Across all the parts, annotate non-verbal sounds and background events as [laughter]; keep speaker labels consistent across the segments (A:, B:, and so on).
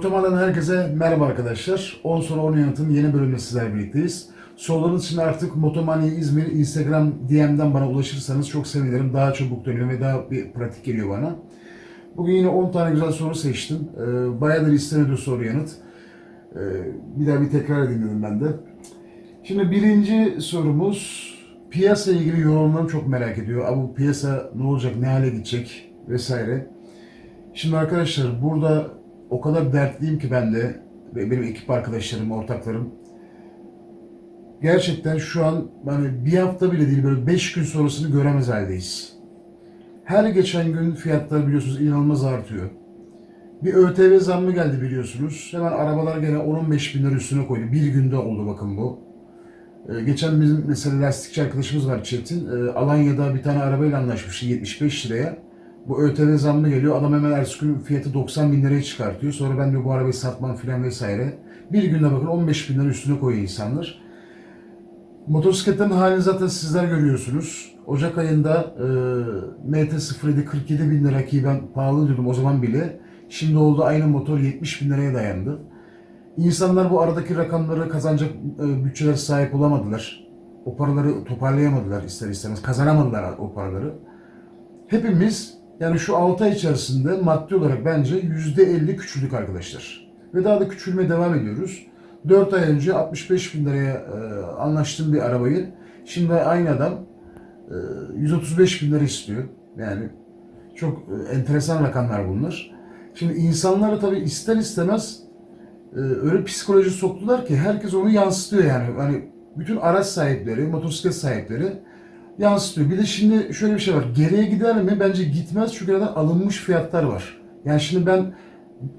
A: Motoman'dan herkese merhaba arkadaşlar. 10 sonra 10 yanıtın yeni bölümünde sizlerle birlikteyiz. Sorularınız için artık Motomani İzmir Instagram DM'den bana ulaşırsanız çok sevinirim. Daha çabuk dönüyor ve daha bir pratik geliyor bana. Bugün yine 10 tane güzel soru seçtim. Ee, bayağıdır isteniyordu soru yanıt. Ee, bir daha bir tekrar edeyim dedim ben de. Şimdi birinci sorumuz piyasa ilgili yorumlarını çok merak ediyor. Abi bu piyasa ne olacak, ne hale gidecek vesaire. Şimdi arkadaşlar burada o kadar dertliyim ki ben de ve benim ekip arkadaşlarım, ortaklarım. Gerçekten şu an hani bir hafta bile değil böyle 5 gün sonrasını göremez haldeyiz. Her geçen gün fiyatlar biliyorsunuz inanılmaz artıyor. Bir ÖTV zammı geldi biliyorsunuz. Hemen arabalar gene 10-15 bin lira üstüne koydu. Bir günde oldu bakın bu. Ee, geçen bizim mesela lastikçi arkadaşımız var Çetin. Ee, Alanya'da bir tane arabayla anlaşmıştı 75 liraya. Bu ÖTV zammı geliyor. Adam hemen ertesi gün fiyatı 90 bin liraya çıkartıyor. Sonra ben de bu arabayı satmam filan vesaire. Bir günde bakın 15 bin lira üstüne koyuyor insanlar. Motosikletlerin halini zaten sizler görüyorsunuz. Ocak ayında e, MT-07 47 bin lira ki ben pahalı diyordum o zaman bile. Şimdi oldu aynı motor 70 bin liraya dayandı. İnsanlar bu aradaki rakamları kazanacak e, bütçeler sahip olamadılar. O paraları toparlayamadılar ister istemez. Kazanamadılar o paraları. Hepimiz yani şu 6 ay içerisinde maddi olarak bence %50 küçüldük arkadaşlar. Ve daha da küçülmeye devam ediyoruz. 4 ay önce 65 bin liraya e, anlaştığım bir arabayı şimdi aynı adam e, 135 bin lira istiyor. Yani çok e, enteresan rakamlar bunlar. Şimdi insanları tabii ister istemez e, öyle psikoloji soktular ki herkes onu yansıtıyor yani. Hani bütün araç sahipleri, motosiklet sahipleri yansıtıyor. Bir de şimdi şöyle bir şey var. Geriye gider mi? Bence gitmez çünkü neden alınmış fiyatlar var. Yani şimdi ben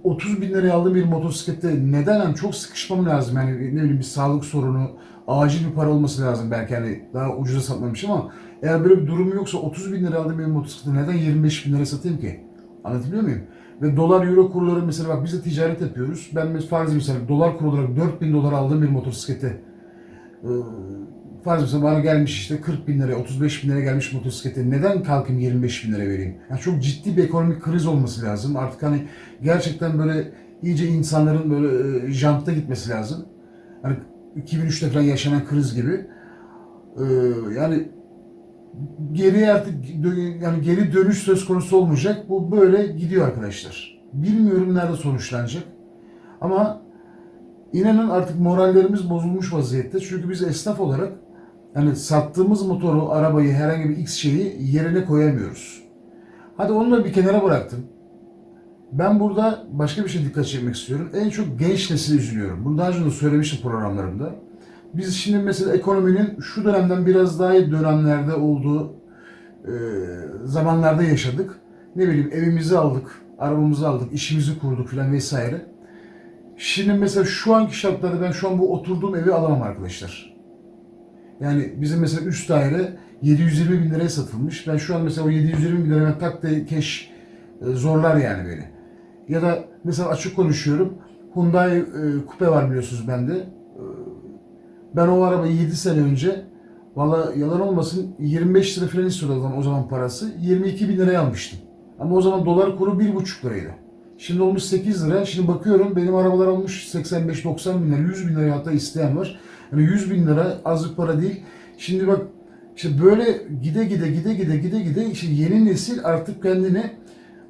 A: 30 bin liraya aldığım bir motosiklette neden hani çok sıkışmam lazım yani ne bileyim bir sağlık sorunu, acil bir para olması lazım belki hani daha ucuza satmamış ama eğer böyle bir durum yoksa 30 bin liraya aldığım bir motosiklette neden 25 bin liraya satayım ki? Anlatabiliyor muyum? Ve dolar euro kurları mesela bak biz de ticaret yapıyoruz. Ben mesela farz misal dolar kuru olarak 4 bin dolar aldığım bir motosiklete e, farz mesela bana gelmiş işte 40 bin liraya, 35 bin liraya gelmiş motosiklete neden kalkayım 25 bin lira vereyim? Yani çok ciddi bir ekonomik kriz olması lazım. Artık hani gerçekten böyle iyice insanların böyle e, jantta gitmesi lazım. Hani 2003'te falan yaşanan kriz gibi. E, yani geriye artık yani geri dönüş söz konusu olmayacak. Bu böyle gidiyor arkadaşlar. Bilmiyorum nerede sonuçlanacak. Ama inanın artık morallerimiz bozulmuş vaziyette. Çünkü biz esnaf olarak yani sattığımız motoru, arabayı, herhangi bir X şeyi yerine koyamıyoruz. Hadi onu da bir kenara bıraktım. Ben burada başka bir şey dikkat çekmek istiyorum. En çok genç nesile üzülüyorum. Bunu daha önce de söylemiştim programlarımda. Biz şimdi mesela ekonominin şu dönemden biraz daha iyi dönemlerde olduğu e, zamanlarda yaşadık. Ne bileyim evimizi aldık, arabamızı aldık, işimizi kurduk filan vesaire. Şimdi mesela şu anki şartlarda ben şu an bu oturduğum evi alamam arkadaşlar. Yani bizim mesela üst daire 720 bin liraya satılmış. Ben şu an mesela o 720 bin liraya tak de keş e, zorlar yani beni. Ya da mesela açık konuşuyorum. Hyundai e, Coupe var biliyorsunuz bende. E, ben o arabayı 7 sene önce valla yalan olmasın 25 lira falan istiyordu o zaman parası. 22 bin liraya almıştım. Ama o zaman dolar kuru 1,5 liraydı. Şimdi olmuş 8 lira. Şimdi bakıyorum benim arabalar olmuş 85-90 bin lira, 100 bin lira hatta isteyen var. Yani 100 bin lira az bir para değil. Şimdi bak işte böyle gide gide gide gide gide gide işte yeni nesil artık kendini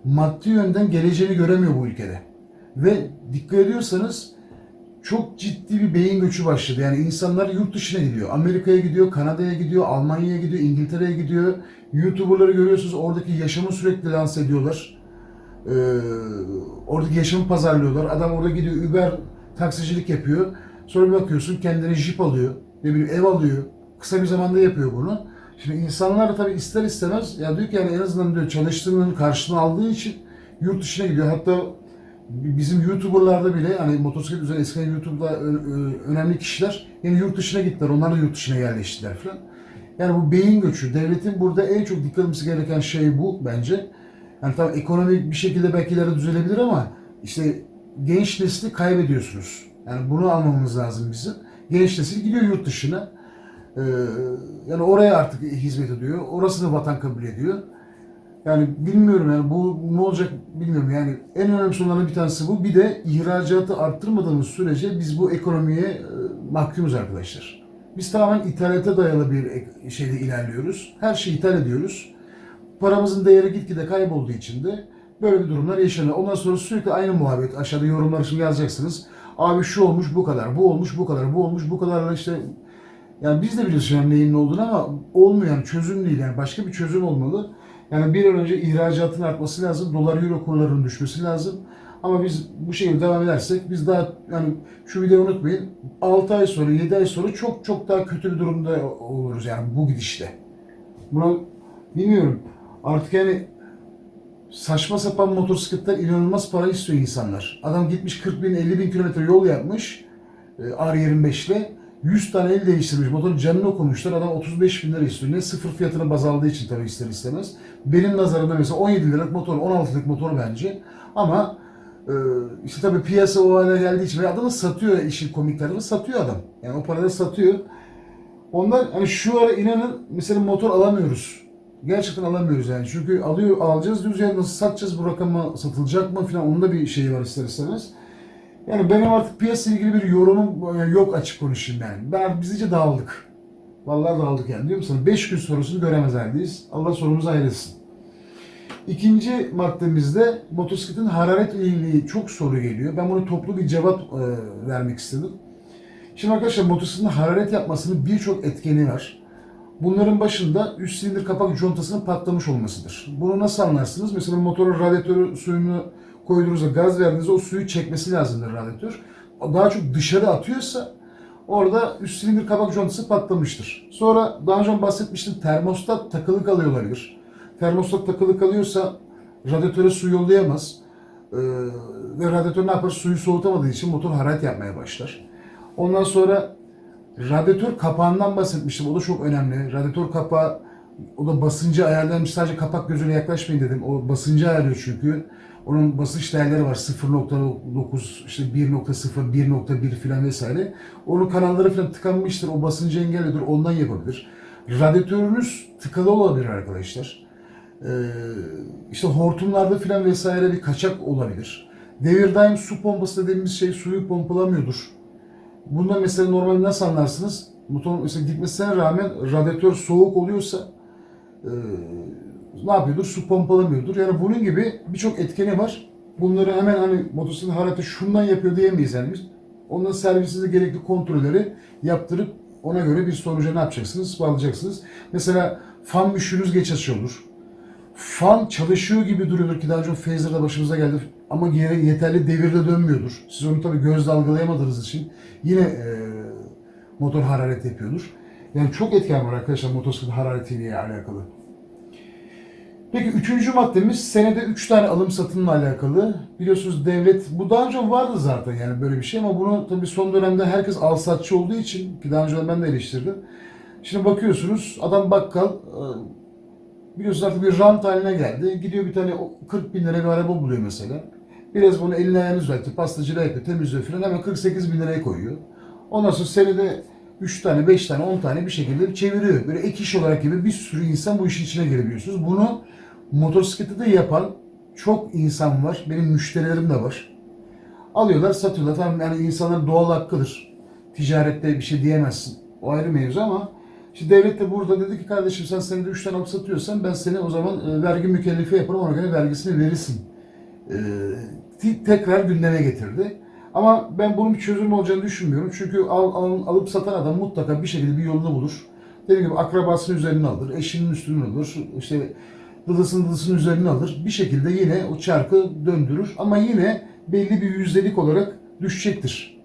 A: maddi yönden geleceğini göremiyor bu ülkede. Ve dikkat ediyorsanız çok ciddi bir beyin göçü başladı. Yani insanlar yurt dışına gidiyor. Amerika'ya gidiyor, Kanada'ya gidiyor, Almanya'ya gidiyor, İngiltere'ye gidiyor. YouTuber'ları görüyorsunuz oradaki yaşamı sürekli lanse ediyorlar. Ee, oradaki yaşamı pazarlıyorlar. Adam orada gidiyor Uber taksicilik yapıyor. Sonra bir bakıyorsun kendine jip alıyor, ne bileyim ev alıyor. Kısa bir zamanda yapıyor bunu. Şimdi insanlar tabii ister istemez ya diyor ki yani en azından diyor çalıştığının karşılığını aldığı için yurt dışına gidiyor. Hatta bizim YouTuber'larda bile hani motosiklet üzerine eskiden YouTube'da önemli kişiler yani yurt dışına gittiler. Onlar da yurt dışına yerleştiler falan. Yani bu beyin göçü. Devletin burada en çok dikkat etmesi gereken şey bu bence. Yani tabii ekonomik bir şekilde belki ileride düzelebilir ama işte genç nesli kaybediyorsunuz. Yani bunu almamız lazım bizim. Genç nesil gidiyor yurt dışına. Ee, yani oraya artık hizmet ediyor. Orasını vatan kabul ediyor. Yani bilmiyorum yani bu ne olacak bilmiyorum yani en önemli sorunlardan bir tanesi bu. Bir de ihracatı arttırmadığımız sürece biz bu ekonomiye e, mahkumuz arkadaşlar. Biz tamamen ithalata dayalı bir şeyde ilerliyoruz. Her şeyi ithal ediyoruz. Paramızın değeri gitgide kaybolduğu için de böyle bir durumlar yaşanıyor. Ondan sonra sürekli aynı muhabbet. Aşağıda yorumlar için yazacaksınız. Abi şu olmuş bu kadar, bu olmuş bu kadar, bu olmuş bu kadar işte yani biz de biliyoruz yani neyin ne olduğunu ama olmuyor yani çözüm değil yani başka bir çözüm olmalı. Yani bir an önce ihracatın artması lazım, dolar euro kurlarının düşmesi lazım. Ama biz bu şekilde devam edersek biz daha yani şu videoyu unutmayın 6 ay sonra 7 ay sonra çok çok daha kötü bir durumda oluruz yani bu gidişle. Buna bilmiyorum artık yani saçma sapan motosikletler inanılmaz para istiyor insanlar. Adam gitmiş 40 bin 50 bin kilometre yol yapmış e, R25 ile 100 tane el değiştirmiş. Motorun canını okumuşlar. Adam 35 bin lira istiyor. Ne sıfır fiyatına baz aldığı için tabii ister istemez. Benim nazarımda mesela 17 liralık motor, 16 liralık motor bence. Ama e, işte tabii piyasa o hale geldiği için adamı satıyor işin komik tarafı satıyor adam. Yani o parada satıyor. Ondan hani şu ara inanın mesela motor alamıyoruz. Gerçekten alamıyoruz yani. Çünkü alıyor alacağız diyoruz ya nasıl satacağız bu rakama satılacak mı falan onun da bir şeyi var ister istemez. Yani benim artık piyasa ilgili bir yorumum e, yok açık konuşayım yani. Ben biz iyice dağıldık. Vallahi dağıldık yani diyorum sana 5 gün sonrasını göremez haldeyiz. Allah sorumuzu hayretsin. İkinci maddemizde motosikletin hararet ile ilgili çok soru geliyor. Ben bunu toplu bir cevap e, vermek istedim. Şimdi arkadaşlar motosikletin hararet yapmasının birçok etkeni var. Bunların başında üst silindir kapak contasının patlamış olmasıdır. Bunu nasıl anlarsınız? Mesela motorun radyatörü suyunu koyduğunuzda gaz verdiğinizde o suyu çekmesi lazımdır radyatör. Daha çok dışarı atıyorsa orada üst silindir kapak contası patlamıştır. Sonra daha önce bahsetmiştim termostat takılı kalıyor olabilir. Termostat takılı kalıyorsa radyatöre su yollayamaz. Ee, ve radyatör ne yapar? Suyu soğutamadığı için motor hararet yapmaya başlar. Ondan sonra radyatör kapağından bahsetmiştim. O da çok önemli. Radyatör kapağı o da basıncı ayarlanmış. Sadece kapak gözüne yaklaşmayın dedim. O basıncı ayarlıyor çünkü. Onun basınç değerleri var. 0.9, işte 1.0, 1.1 filan vesaire. Onun kanalları falan tıkanmıştır. O basıncı engelliyordur. Ondan yapabilir. Radyatörünüz tıkalı olabilir arkadaşlar. Ee, işte hortumlarda filan vesaire bir kaçak olabilir. Devir daim su pompası dediğimiz şey suyu pompalamıyordur. Bunda mesela normalde nasıl anlarsınız? Motor mesela gitmesine rağmen radyatör soğuk oluyorsa e, ne yapıyordur? Su pompalamıyordur. Yani bunun gibi birçok etkeni var. Bunları hemen hani motosiklet harareti şundan yapıyor diyemeyiz yani biz. Ondan servisinde gerekli kontrolleri yaptırıp ona göre bir sonuca ne yapacaksınız? Bağlayacaksınız. Mesela fan müşürünüz geç açıyor olur. Fan çalışıyor gibi duruyordur ki daha önce Phaser'da başımıza geldi ama yeterli devirde dönmüyordur. Siz onu tabii gözle algılayamadığınız için yine e, motor hararet yapıyordur. Yani çok etken var arkadaşlar motosiklet hararetiyle alakalı. Peki üçüncü maddemiz senede 3 tane alım satımla alakalı. Biliyorsunuz devlet, bu daha önce vardı zaten yani böyle bir şey ama bunu tabii son dönemde herkes alsatçı olduğu için ki daha önce ben de eleştirdim. Şimdi bakıyorsunuz adam bakkal biliyorsunuz artık bir rant haline geldi. Gidiyor bir tane o 40 bin lira bir araba buluyor mesela. Biraz bunu eline ayağını düzeltiyor, pastacılığa yapıyor, temizliyor falan hemen 48 bin liraya koyuyor. Ondan sonra senede 3 tane, 5 tane, 10 tane bir şekilde çeviriyor. Böyle ek iş olarak gibi bir sürü insan bu işin içine girebiliyorsunuz. Bunu motosiklette de yapan çok insan var. Benim müşterilerim de var. Alıyorlar, satıyorlar. Tamam yani insanların doğal hakkıdır. Ticarette bir şey diyemezsin. O ayrı mevzu ama işte devlet de burada dedi ki kardeşim sen senede 3 tane satıyorsan ben seni o zaman e, vergi mükellefi yaparım ona vergisini verirsin. E, ti- tekrar gündeme getirdi. Ama ben bunun bir çözüm olacağını düşünmüyorum. Çünkü al, al- alıp satan adam mutlaka bir şekilde bir yolunu bulur. Dediğim gibi akrabasının üzerine alır, eşinin üstüne alır, işte dıdısının dıdısının üzerine alır. Bir şekilde yine o çarkı döndürür. Ama yine belli bir yüzdelik olarak düşecektir.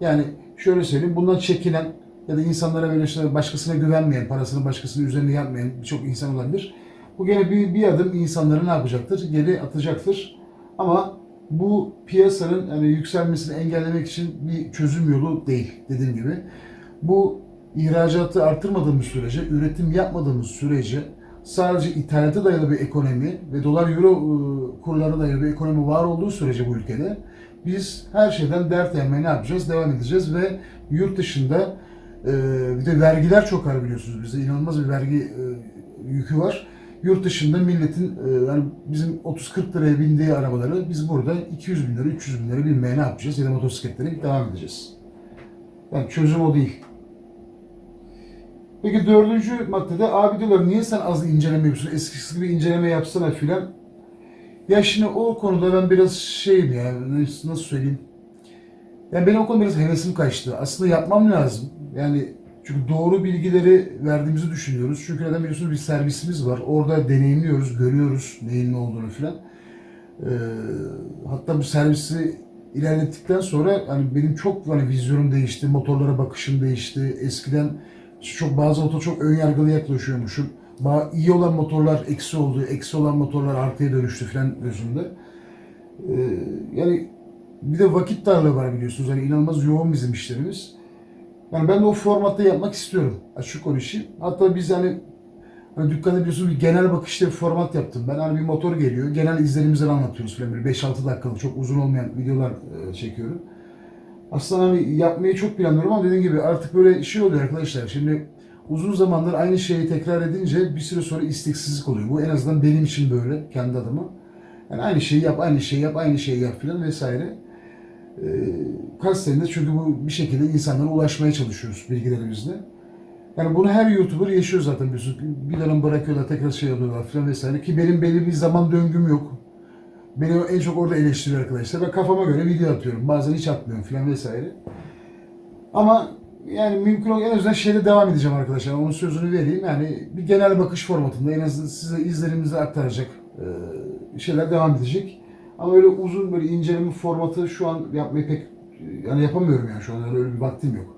A: Yani şöyle söyleyeyim, bundan çekinen ya da insanlara böyle işte başkasına güvenmeyen, parasını başkasının üzerine yapmayan birçok insan olabilir. Bu gene bir, bir adım insanları ne yapacaktır? Geri atacaktır. Ama bu piyasanın yani yükselmesini engellemek için bir çözüm yolu değil dediğim gibi. Bu ihracatı artırmadığımız sürece, üretim yapmadığımız sürece sadece ithalata dayalı bir ekonomi ve dolar euro ıı, kurlarına dayalı bir ekonomi var olduğu sürece bu ülkede biz her şeyden dert yanmaya ne yapacağız? Devam edeceğiz ve yurt dışında bir de vergiler çok ağır biliyorsunuz bizde. inanılmaz bir vergi e, yükü var. Yurt dışında milletin e, yani bizim 30-40 liraya bindiği arabaları biz burada 200 bin lira, 300 bin lira binmeye ne yapacağız? Ya da motosikletlere devam edeceğiz. Yani çözüm o değil. Peki dördüncü maddede abi diyorlar niye sen az inceleme yapıyorsun? Eskisi gibi inceleme yapsana filan. Ya şimdi o konuda ben biraz şeyim ya nasıl söyleyeyim. Yani benim o konuda biraz hevesim kaçtı. Aslında yapmam lazım. Yani çünkü doğru bilgileri verdiğimizi düşünüyoruz. Çünkü neden biliyorsunuz bir servisimiz var. Orada deneyimliyoruz, görüyoruz neyin ne olduğunu filan. Ee, hatta bu servisi ilerlettikten sonra hani benim çok hani vizyonum değişti, motorlara bakışım değişti. Eskiden çok bazı motor çok ön yargılı yaklaşıyormuşum. Ba- iyi olan motorlar eksi oldu, eksi olan motorlar artıya dönüştü filan gözümde. Ee, yani bir de vakit darlığı var biliyorsunuz. Hani inanılmaz yoğun bizim işlerimiz. Yani ben de o formatta yapmak istiyorum. Açık konuşayım. Hatta biz hani, hani dükkanda biliyorsunuz bir genel bakışta bir format yaptım. Ben hani bir motor geliyor. Genel izlenimleri anlatıyoruz falan böyle 5-6 dakikalık çok uzun olmayan videolar e, çekiyorum. Aslında hani yapmayı çok planlıyorum ama dediğim gibi artık böyle şey oluyor arkadaşlar. Şimdi uzun zamandır aynı şeyi tekrar edince bir süre sonra isteksizlik oluyor. Bu en azından benim için böyle kendi adıma. Yani aynı şeyi yap, aynı şeyi yap, aynı şeyi yap filan vesaire. Ee, kaç senedir çünkü bu bir şekilde insanlara ulaşmaya çalışıyoruz bilgilerimizle. Yani bunu her YouTuber yaşıyor zaten biliyorsunuz. Bir dönem bırakıyorlar, tekrar şey alıyorlar filan vesaire. Ki benim belli bir zaman döngüm yok. Beni en çok orada eleştiriyor arkadaşlar. Ben kafama göre video atıyorum. Bazen hiç atmıyorum filan vesaire. Ama yani mümkün ol en azından şeyde devam edeceğim arkadaşlar. Onun sözünü vereyim. Yani bir genel bakış formatında en azından size izlerimizi aktaracak e, şeyler devam edecek. Ama öyle uzun böyle inceleme formatı şu an yapmayı pek yani yapamıyorum yani şu an öyle bir vaktim yok.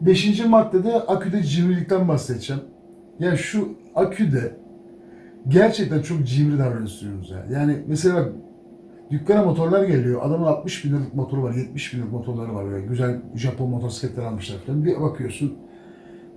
A: Beşinci maddede aküde cimrilikten bahsedeceğim. Yani şu aküde gerçekten çok cimri davranıyorsunuz ya. Yani mesela dükkana motorlar geliyor. Adamın 60 bin liralık motoru var, 70 bin liralık motorları var. Böyle güzel Japon motosikletler almışlar falan. Bir bakıyorsun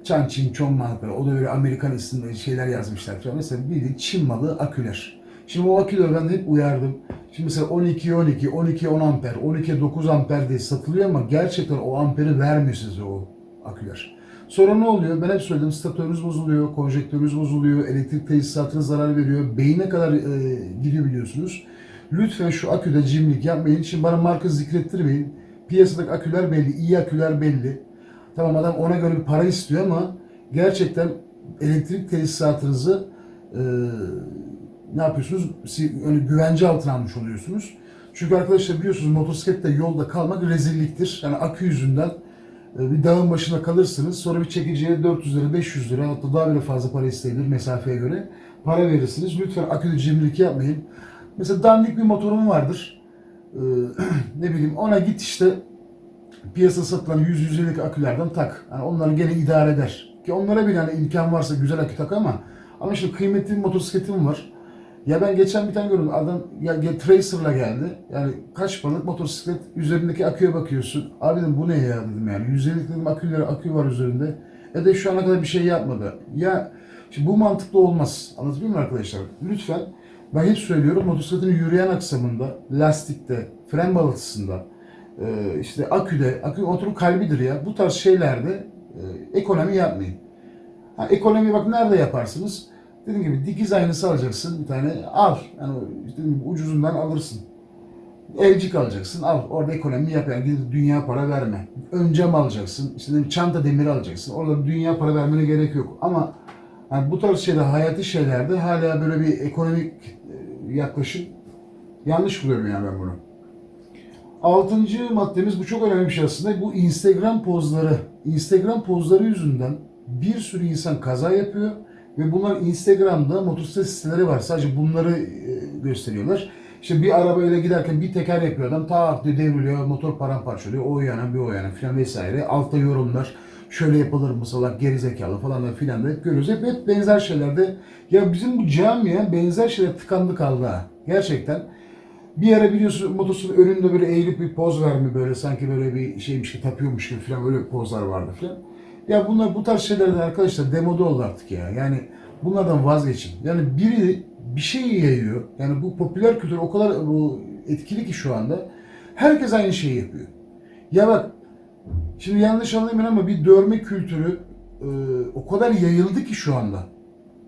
A: Çan Çin Çon markaları. O da böyle Amerikan isimli şeyler yazmışlar falan. Mesela bildiğin Çin malı aküler. Şimdi o aküleri ben hep uyardım. Şimdi mesela 12 12, 12 10 amper, 12 9 amper diye satılıyor ama gerçekten o amperi vermiyor size o aküler. Sonra ne oluyor? Ben hep söyledim statörünüz bozuluyor, konjektörünüz bozuluyor, elektrik tesisatına zarar veriyor, beyine kadar e, gidiyor biliyorsunuz. Lütfen şu aküde cimrilik yapmayın. Şimdi bana marka zikrettirmeyin. Piyasadaki aküler belli, iyi aküler belli. Tamam adam ona göre bir para istiyor ama gerçekten elektrik tesisatınızı e, ne yapıyorsunuz? Öyle güvence altına almış oluyorsunuz. Çünkü arkadaşlar biliyorsunuz motosiklette yolda kalmak rezilliktir. Yani akü yüzünden e, bir dağın başına kalırsınız. Sonra bir çekiciye 400 lira, 500 lira hatta daha bile fazla para isteyebilir mesafeye göre. Para verirsiniz. Lütfen aküde cimrilik yapmayın. Mesela dandik bir motorum vardır. Ee, [clears throat] ne bileyim ona git işte piyasada satılan 100-150'lik akülerden tak. Yani onları gene idare eder. Ki onlara bile hani imkan varsa güzel akü tak ama ama şimdi kıymetli bir motosikletim var. Ya ben geçen bir tane gördüm adam ya, ya Tracer'la geldi. Yani kaç paralık motosiklet üzerindeki aküye bakıyorsun. Abi dedim bu ne ya dedim yani. 150'lik dedim aküleri akü var üzerinde. E de şu ana kadar bir şey yapmadı. Ya şimdi bu mantıklı olmaz. Anlatabiliyor muyum arkadaşlar? Lütfen ben hep söylüyorum motosikletin yürüyen aksamında, lastikte, fren balatısında, e, işte aküde, akü motorun kalbidir ya. Bu tarz şeylerde e, ekonomi yapmayın. Ha, ekonomi bak nerede yaparsınız? Dediğim gibi dikiz aynası alacaksın bir tane al. Yani dediğim gibi ucuzundan alırsın. Elcik alacaksın al. Orada ekonomi yap. Yani dünya para verme. Ön cam alacaksın. İşte bileyim, çanta demiri alacaksın. Orada dünya para vermene gerek yok. Ama yani bu tarz şeyler, hayati şeylerde hala böyle bir ekonomik e, yaklaşım yanlış buluyorum yani ben bunu. Altıncı maddemiz bu çok önemli bir şey aslında. Bu Instagram pozları. Instagram pozları yüzünden bir sürü insan kaza yapıyor ve bunlar Instagram'da motosiklet siteleri var. Sadece bunları e, gösteriyorlar. İşte bir arabayla giderken bir teker yapıyor adam tak diye devriliyor, motor paramparça oluyor. O yana bir o yana filan vesaire. Altta yorumlar şöyle yapılır mı salak gerizekalı falan da filan da hep görüyoruz. Hep, hep benzer şeylerde. Ya bizim bu camiye benzer şeyler tıkandı kaldı ha. Gerçekten. Bir ara biliyorsun motosikletin önünde böyle eğilip bir poz verme böyle sanki böyle bir şeymiş gibi tapıyormuş gibi falan öyle pozlar vardı falan. Ya bunlar bu tarz şeyler de arkadaşlar demoda oldu artık ya. Yani bunlardan vazgeçin. Yani biri bir şey yayıyor. Yani bu popüler kültür o kadar bu etkili ki şu anda. Herkes aynı şeyi yapıyor. Ya bak şimdi yanlış anlamayın ama bir dövme kültürü e, o kadar yayıldı ki şu anda.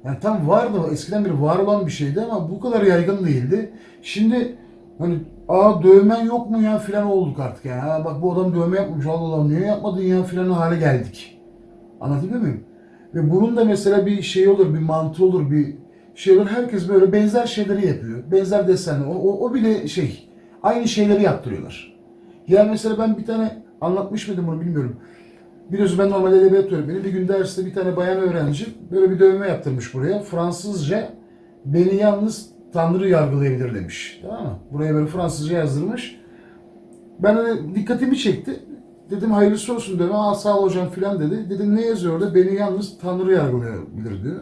A: Yani tam vardı, eskiden beri var olan bir şeydi ama bu kadar yaygın değildi. Şimdi hani aa dövmen yok mu ya filan olduk artık yani. Ha, bak bu adam dövme yapmış, Allah Allah niye yapmadın ya filan hale geldik. Anlatabiliyor muyum? Ve bunun da mesela bir şey olur, bir mantığı olur, bir şey olur. Herkes böyle benzer şeyleri yapıyor. Benzer desenli. O, o, o bile şey, aynı şeyleri yaptırıyorlar. Ya mesela ben bir tane anlatmış mıydım bunu bilmiyorum. Biliyorsun ben normalde edebiyat öğretmenim. Bir gün derste bir tane bayan öğrenci böyle bir dövme yaptırmış buraya. Fransızca beni yalnız Tanrı yargılayabilir demiş. Tamam mı? Buraya böyle Fransızca yazdırmış. Ben hani dikkatimi çekti. Dedim hayırlısı olsun dedim. Aa sağ ol hocam filan dedi. Dedim ne yazıyor orada? Beni yalnız Tanrı yargılayabilir diyor.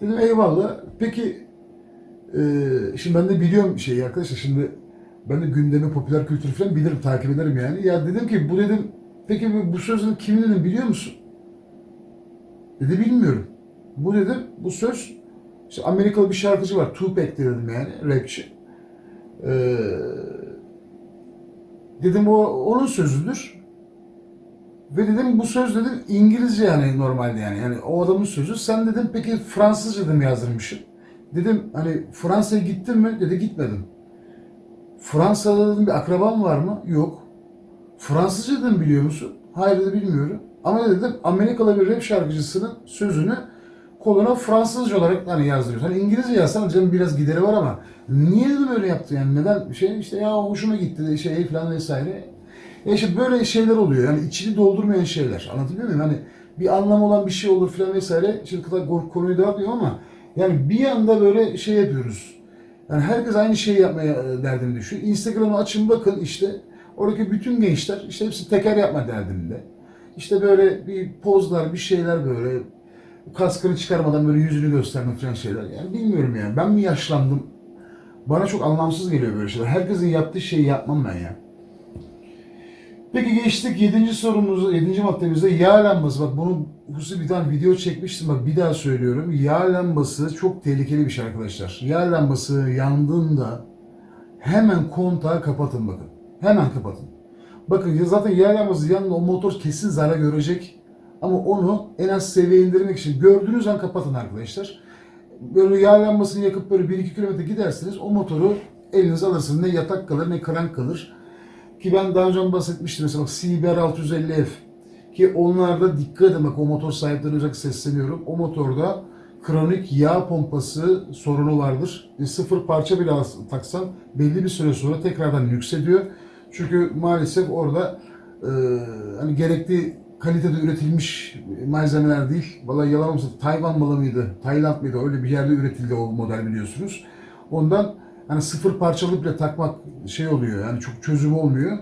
A: Dedim eyvallah. Peki e, şimdi ben de biliyorum şeyi arkadaşlar. Şimdi ben de gündemi, popüler kültür falan bilirim, takip ederim yani. Ya dedim ki bu dedim, peki bu- sözün kimin dedim biliyor musun? Dedi bilmiyorum. Bu dedim, bu söz işte Amerikalı bir şarkıcı var, Tupac dedim yani, rapçi. Ee, dedim o onun sözüdür. Ve dedim bu söz dedim İngilizce yani normalde yani. Yani o adamın sözü. Sen dedim peki Fransızca dedim yazdırmışsın. Dedim hani Fransa'ya gittin mi? Dedi gitmedim. Fransa'da dedim bir akraban var mı? Yok. Fransızca dedim biliyor musun? Hayır dedi bilmiyorum. Ama dedim Amerikalı bir rap şarkıcısının sözünü koluna Fransızca olarak hani yazdırıyor. Hani İngilizce yazsan canım biraz gideri var ama niye dedim öyle yaptı yani neden şey işte ya hoşuma gitti de şey falan vesaire. Ya işte böyle şeyler oluyor yani içini doldurmayan şeyler anlatabiliyor muyum? Hani bir anlam olan bir şey olur falan vesaire. Şimdi kadar konuyu dağıtmıyorum ama yani bir anda böyle şey yapıyoruz. Yani herkes aynı şeyi yapmaya e, derdini düşüyor. Instagram'ı açın bakın işte oradaki bütün gençler işte hepsi teker yapma derdinde. İşte böyle bir pozlar, bir şeyler böyle kaskını çıkarmadan böyle yüzünü göstermek falan şeyler. Yani bilmiyorum yani. Ben mi yaşlandım? Bana çok anlamsız geliyor böyle şeyler. Herkesin yaptığı şeyi yapmam ben ya. Peki geçtik 7. sorumuza, 7. maddemizde yağ lambası. Bak bunu hususi bir tane video çekmiştim. Bak bir daha söylüyorum. Yağ lambası çok tehlikeli bir şey arkadaşlar. Yağ lambası yandığında hemen kontağı kapatın bakın. Hemen kapatın. Bakın zaten yağ lambası yanında o motor kesin zarar görecek. Ama onu en az seviyeye indirmek için gördüğünüz an kapatın arkadaşlar. Böyle yağ lambasını yakıp böyle 1-2 kilometre gidersiniz o motoru elinize alırsınız. Ne yatak kalır ne krank kalır. Ki ben daha önce bahsetmiştim mesela CBR 650F ki onlarda dikkat edin bak o motor sahiplerine özellikle sesleniyorum. O motorda kronik yağ pompası sorunu vardır. E, sıfır parça bile taksan belli bir süre sonra tekrardan yükseliyor. Çünkü maalesef orada e, hani gerekli kalitede üretilmiş malzemeler değil. Vallahi yalan olmasın Tayvan malı mıydı? Tayland mıydı? Öyle bir yerde üretildi o model biliyorsunuz. Ondan hani sıfır parçalı bile takmak şey oluyor yani çok çözüm olmuyor.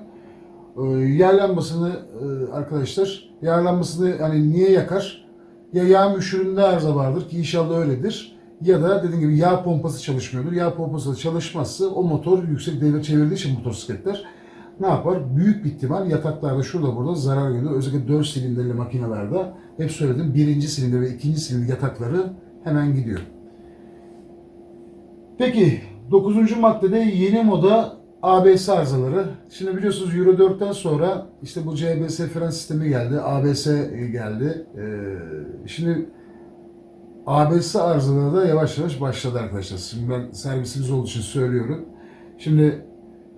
A: Ee, yağ lambasını e, arkadaşlar yağ lambasını hani niye yakar? Ya yağ müşüründe arıza vardır ki inşallah öyledir. Ya da dediğim gibi yağ pompası çalışmıyordur. Yağ pompası çalışmazsa o motor yüksek devir çevirdiği için motosikletler ne yapar? Büyük bir ihtimal yataklarda şurada burada zarar görüyor. Özellikle 4 silindirli makinelerde hep söyledim birinci silindir ve ikinci silindir yatakları hemen gidiyor. Peki 9. maddede yeni moda ABS arızaları. Şimdi biliyorsunuz Euro 4'ten sonra işte bu CBS fren sistemi geldi, ABS geldi. Ee, şimdi ABS arızaları da yavaş yavaş başladı arkadaşlar. Şimdi ben servisimiz olduğu için söylüyorum. Şimdi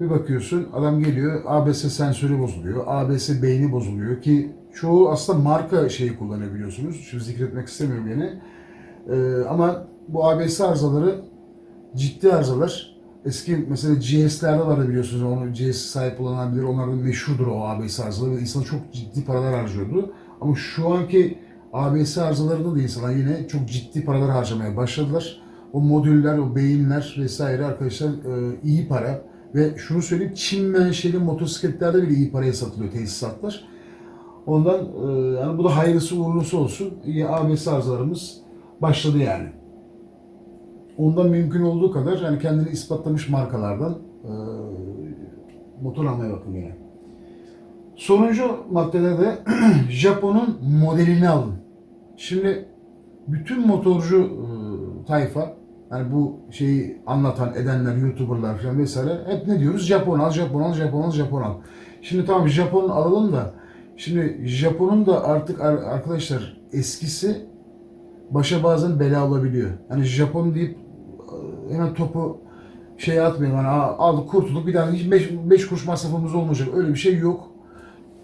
A: bir bakıyorsun adam geliyor ABS sensörü bozuluyor, ABS beyni bozuluyor ki çoğu aslında marka şeyi kullanıyor biliyorsunuz. Şimdi zikretmek istemiyorum yine. Ee, ama bu ABS arızaları ciddi arızalar. Eski mesela GS'lerde vardı biliyorsunuz. Onu GS sahip olanlar bilir. Onlardan meşhurdur o ABS arızaları. İnsan çok ciddi paralar harcıyordu. Ama şu anki ABS arızalarında da insanlar yine çok ciddi paralar harcamaya başladılar. O modüller, o beyinler vesaire arkadaşlar e, iyi para. Ve şunu söyleyeyim Çin menşeli motosikletlerde bile iyi paraya satılıyor tesisatlar. Ondan e, yani bu da hayırlısı uğurlusu olsun. İyi ABS arızalarımız başladı yani. Ondan mümkün olduğu kadar yani kendini ispatlamış markalardan e, motor almaya bakın yine. Sonuncu maddede de [clears throat] Japon'un modelini alın. Şimdi bütün motorcu e, tayfa yani bu şeyi anlatan edenler, YouTuber'lar falan vesaire hep ne diyoruz? Japon al, Japon al, Japon al, Japon al. Şimdi tamam Japon alalım da şimdi Japon'un da artık ar- arkadaşlar eskisi başa bazen bela olabiliyor. Hani Japon deyip e, hemen topu şeye atmayalım. Hani "Aa, aldık kurtulduk bir daha hiç 5 kuruş masrafımız olmayacak. Öyle bir şey yok.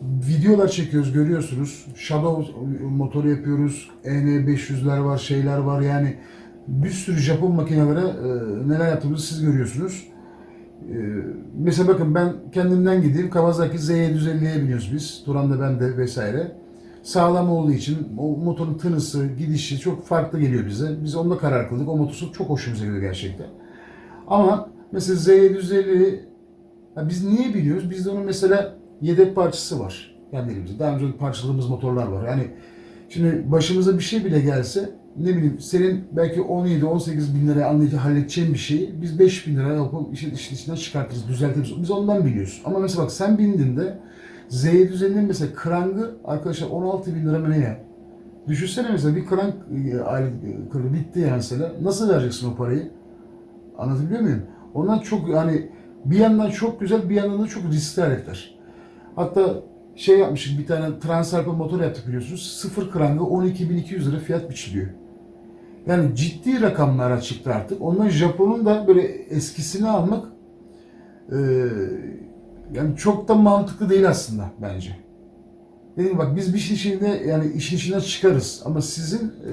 A: Videolar çekiyoruz görüyorsunuz. Shadow motoru yapıyoruz. EN500'ler var, şeyler var yani bir sürü Japon makinelere e, neler yaptığımızı siz görüyorsunuz. E, mesela bakın ben kendimden gideyim. Kawasaki Z750'ye biniyoruz biz. Turan da ben de vesaire. Sağlam olduğu için o motorun tınısı, gidişi çok farklı geliyor bize. Biz onda karar kıldık. O motosiklet çok hoşumuza gidiyor gerçekten. Ama mesela Z750 ya biz niye biliyoruz? Bizde onun mesela yedek parçası var. Yani elimizde. Daha önce parçaladığımız motorlar var. Yani şimdi başımıza bir şey bile gelse ne bileyim senin belki 17-18 bin liraya anlayıcı halledeceğin bir şeyi biz 5 bin liraya yapıp işin, işin içinden çıkartırız, düzeltiriz. Biz ondan biliyoruz. Ama mesela bak sen bindiğinde Z750'nin mesela krangı arkadaşlar 16 bin lira mı ne ya? Düşünsene mesela bir krank e, alet e, kırdı bitti ya mesela. Nasıl vereceksin o parayı? Anlatabiliyor muyum? Ondan çok hani bir yandan çok güzel bir yandan da çok riskli aletler. Hatta şey yapmıştık bir tane Transalp motor yaptık biliyorsunuz. Sıfır krangı 12.200 lira fiyat biçiliyor. Yani ciddi rakamlara çıktı artık. Ondan Japon'un da böyle eskisini almak e, yani çok da mantıklı değil aslında bence. Dedim bak biz bir şey içinde yani işin içinden çıkarız ama sizin e,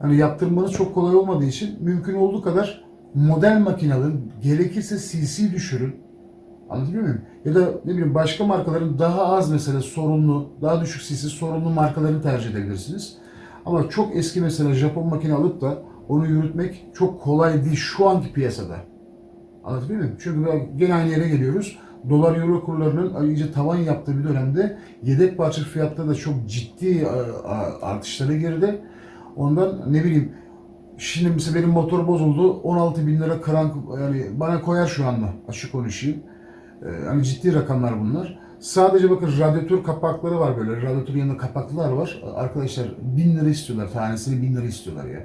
A: hani yaptırmanız çok kolay olmadığı için mümkün olduğu kadar model makinelerin gerekirse CC düşürün. Anlatabiliyor muyum? Ya da ne bileyim başka markaların daha az mesela sorunlu, daha düşük CC sorunlu markalarını tercih edebilirsiniz. Ama çok eski mesela Japon makine alıp da onu yürütmek çok kolay değil şu anki piyasada. Anlatabiliyor muyum? Çünkü gene aynı yere geliyoruz. Dolar euro kurlarının iyice tavan yaptığı bir dönemde yedek parça fiyatları da çok ciddi e, artışlara girdi. Ondan ne bileyim şimdi mesela benim motor bozuldu 16 bin lira krank yani bana koyar şu anda açık konuşayım. Ee, hani ciddi rakamlar bunlar. Sadece bakın radyatör kapakları var böyle. Radyatörün yanında kapaklılar var. Arkadaşlar 1000 lira istiyorlar. Tanesini 1000 lira istiyorlar ya.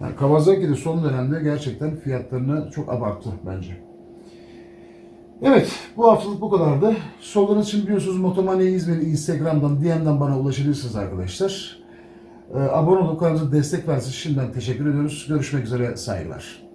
A: Yani Kawasaki de son dönemde gerçekten fiyatlarını çok abarttı bence. Evet, bu haftalık bu kadardı. Sorularınız için biliyorsunuz Motomania İzmir'i Instagram'dan, DM'den bana ulaşabilirsiniz arkadaşlar. Ee, abone olup kanalımıza destek versiniz. Şimdiden teşekkür ediyoruz. Görüşmek üzere, saygılar.